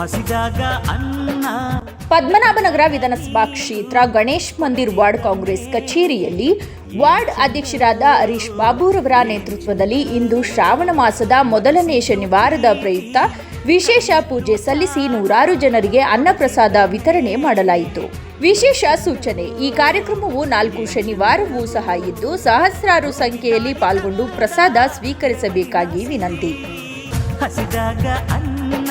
ಹಸಿದಾಗ ಅನ್ನ. ಪದ್ಮನಾಭನಗರ ವಿಧಾನಸಭಾ ಕ್ಷೇತ್ರ ಗಣೇಶ್ ಮಂದಿರ್ ವಾರ್ಡ್ ಕಾಂಗ್ರೆಸ್ ಕಚೇರಿಯಲ್ಲಿ ವಾರ್ಡ್ ಅಧ್ಯಕ್ಷರಾದ ಹರೀಶ್ ಬಾಬುರವರ ನೇತೃತ್ವದಲ್ಲಿ ಇಂದು ಶ್ರಾವಣ ಮಾಸದ ಮೊದಲನೇ ಶನಿವಾರದ ಪ್ರಯುಕ್ತ ವಿಶೇಷ ಪೂಜೆ ಸಲ್ಲಿಸಿ ನೂರಾರು ಜನರಿಗೆ ಅನ್ನಪ್ರಸಾದ ವಿತರಣೆ ಮಾಡಲಾಯಿತು. ವಿಶೇಷ ಸೂಚನೆ ಈ ಕಾರ್ಯಕ್ರಮವು ನಾಲ್ಕು ಶನಿವಾರವೂ ಸಹ ಇದ್ದು ಸಹಸ್ರಾರು ಸಂಖ್ಯೆಯಲ್ಲಿ ಪಾಲ್ಗೊಂಡು ಪ್ರಸಾದ ಸ್ವೀಕರಿಸಬೇಕಾಗಿ ವಿನಂತಿ. ಹಸಿದಾಗ ಅನ್ನ.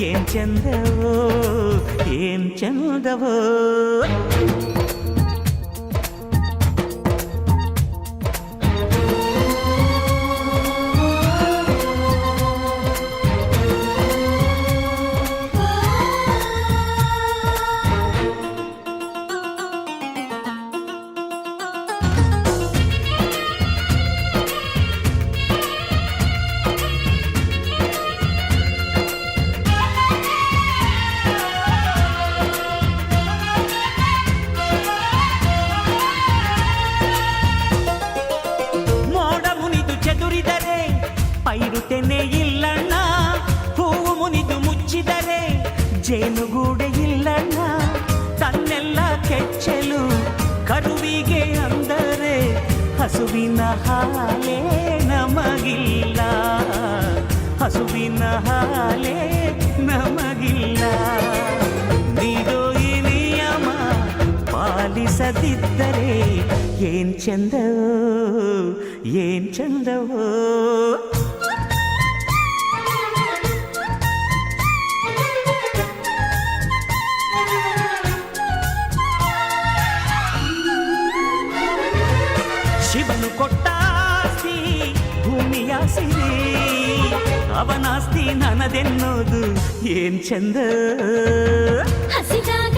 ಏನ್ ಚಂದವೋ ಏನ್ ಚಂದವೋ ಜೇನುಗೂಡೆ ಇಲ್ಲಣ್ಣ. ತನ್ನೆಲ್ಲ ಕೆಚ್ಚಲು ಕರುವಿಗೆ ಅಂದರೆ ಹಸುವಿನ ಹಾಲೇ ನಮಗಿಲ್ಲ. ಹಸುವಿನ ಹಾಲೇ ನಮಗಿಲ್ಲ. ನೀಡೋ ಈ ನಿಯಮ ಪಾಲಿಸದಿದ್ದರೆ ಏನ್ ಚಂದವೋ ಏನ್ ಚಂದವೋ. ಅವನಾಸ್ತಿ ನನದೆನ್ನೋದು ಏನ್ ಚಂದ? ಹಸಿದಾಗ